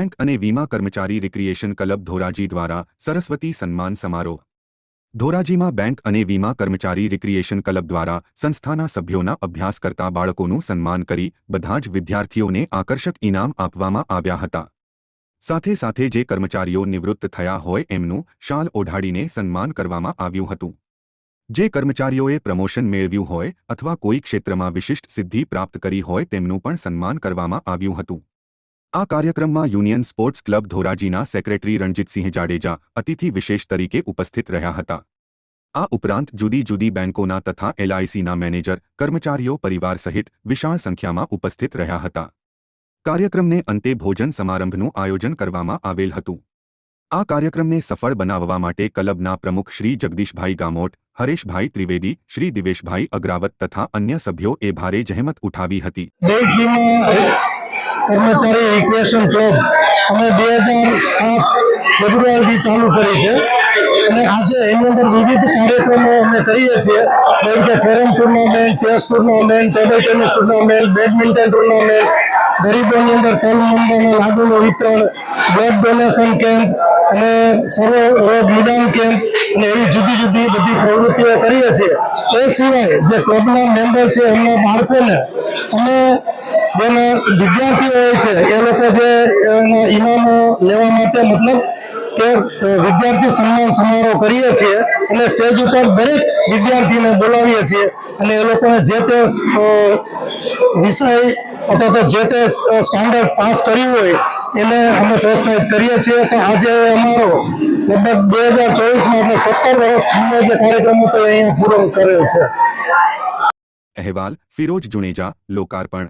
Bank અને વીમા કર્મચારી રિક્રિએશન ક્લબ ધોરાજી દ્વારા સરસ્વતી સન્માન સમારોહ. ધોરાજીમાં બેંક અને વીમા કર્મચારી રિક્રિએશન ક્લબ દ્વારા સંસ્થાના સભ્યોના અભ્યાસ કરતા બાળકોનું સન્માન કરી બધા જ વિદ્યાર્થીઓને આકર્ષક ઇનામ આપવામાં આવ્યા હતા. સાથે સાથે જે કર્મચારીઓ નિવૃત્ત થયા હોય એમનું શાલ ઓઢાડીને સન્માન કરવામાં આવ્યું હતું. જે કર્મચારીઓએ પ્રમોશન મેળવ્યું હોય અથવા કોઈ ક્ષેત્રમાં વિશિષ્ટ સિદ્ધિ પ્રાપ્ત કરી હોય તેમનું પણ સન્માન કરવામાં આવ્યું હતું. આ કાર્યક્રમમાં યુનિયન સ્પોર્ટ્સ ક્લબ ધોરાજીના સેક્રેટરી રણજીતસિંહ જાડેજા અતિથિ વિશેષ તરીકે ઉપસ્થિત રહ્યા હતા. આ ઉપરાંત જુદી જુદી બેંકોના તથા એલઆઈસીના મેનેજર, કર્મચારીઓ, પરિવાર સહિત વિશાળ સંખ્યામાં ઉપસ્થિત રહ્યા હતા. કાર્યક્રમને અંતે ભોજન સમારંભનું આયોજન કરવામાં આવેલ હતું. આ કાર્યક્રમને સફળ બનાવવા માટે ક્લબના પ્રમુખ શ્રી જગદીશભાઈ ગામોટ હરેશભાઈ ત્રિવેદી શ્રી દિવેશભાઈ અગ્રાવત તથા અન્ય સભ્યોએ ભારે જહેમત ઉઠાવી હતી બેંક વીમા કર્મચારી રિક્વેશન ક્લબ અમે બે હજાર સાત ફેબ્રુઆરીથી ચાલુ કરી છે અને આજે એની અંદર વિવિધ કાર્યક્રમો અમે કરીએ છીએ જેમ કે carrom tournament chess tournament table tennis tournament badminton tournament ગરીબોની અંદર તેલ મંદોના લાડુનું વિતરણ બ્લડ ડોનેશન કેમ્પ અને સર્વ રોગ નિદાન કેમ્પ અને એવી જુદી જુદી બધી પ્રવૃત્તિઓ કરીએ છીએ. એ સિવાય જે ક્લબના મેમ્બર છે એમના બાળકોને અને જેને વિદ્યાર્થીઓ હોય છે, એ લોકો જે ઇનામો લેવા માટે મતલબ કે વિદ્યાર્થી સન્માન સમારોહ કરીએ છીએ અને સ્ટેજ ઉપર દરેક વિદ્યાર્થીને બોલાવીએ છીએ અને એ લોકોને જે તે વિષય અથવા તો જે તે સ્ટાન્ડર્ડ પાસ કર્યું હોય એને અમે પ્રોત્સાહિત કરીએ છીએ તો આજે અમારો લગભગ બે હજાર ચોવીસમાં આપણે સત્તર વર્ષ જૂનો જે કાર્યક્રમ હતો અહીંયા પૂરો કર્યો છે. અહેવાલ ફિરોજ જુણેજા લોકાર્પણ.